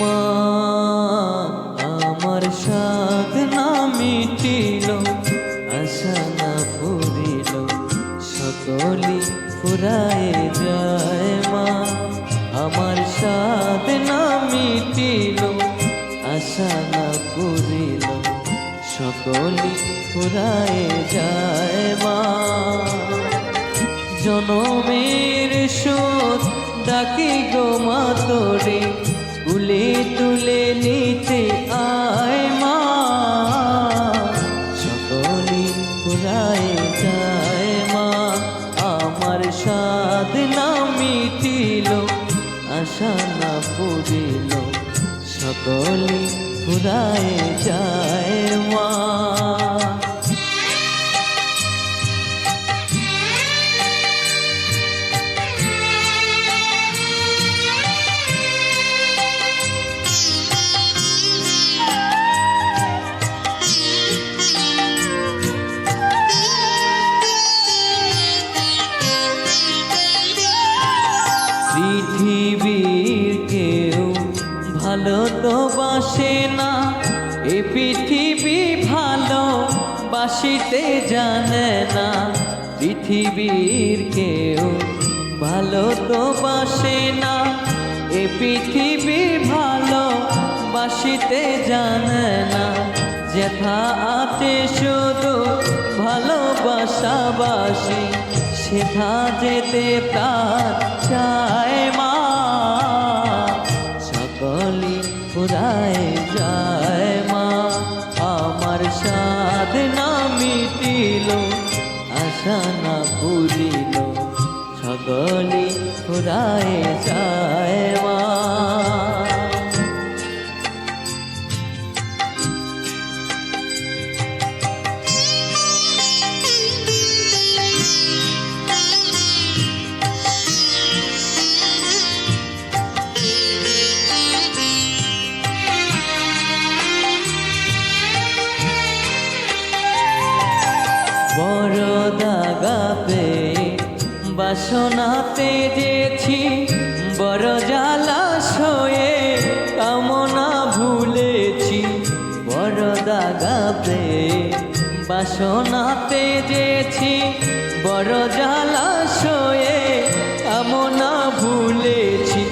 মা, আমার সাধ না মিটিল, আশা না ফুরিল সকলি ফুরায় যায় মা। আমার সাধ না মিটিল, আশা না ফুরিল সকলি ফুরায় যায় মা। জনমের শোধ ডাকি গো মা তোরে তুলে তুলে নিতে আয় মা। সকলি পুরায় যায় মা। আমার সাধ না মিটিল, আশা না পুরিল সকলি পুরায় যায় মা। ভালো তো বাসে না এ পৃথিবী ভালো বাসিতে জানে না পৃথিবীর কেউ ভালো তো বাসে না এ পৃথিবী ভালো বাসিতে জানে না যেথা আছে শুধু ভালোবাসাবাসি, সেথা যেতে প্রাণ চায় মা। আশা ভুলিল সকলি ফুরায় যায় মা। বড় দাগাতে বাসনাতে যেছি বড় জালাশয়ে কামনা ভুলেছি। বড় দাগাতে বাসনাতে যেছি বড় জালাশয়ে কামনা ভুলেছি।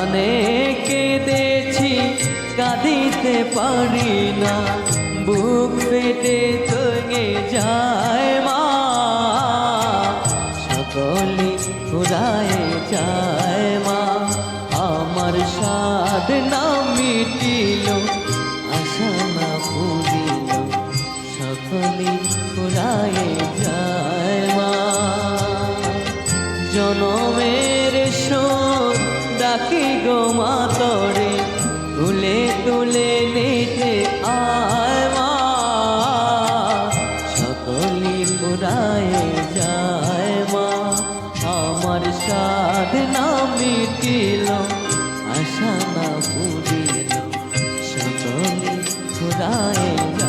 অনেকে দেখছি, কাঁদিতে পারি না। বুক পেটে তঙে যায় মা। সকলে ফুরায় যায় মা। আমার সাধ না মিটিল, আশা না পুরিল সকলে ফুরায় যায় মা। জনমের শোধ ডাকি গো মা আমার না মিটিল আশা না পুরিল সকলে যায়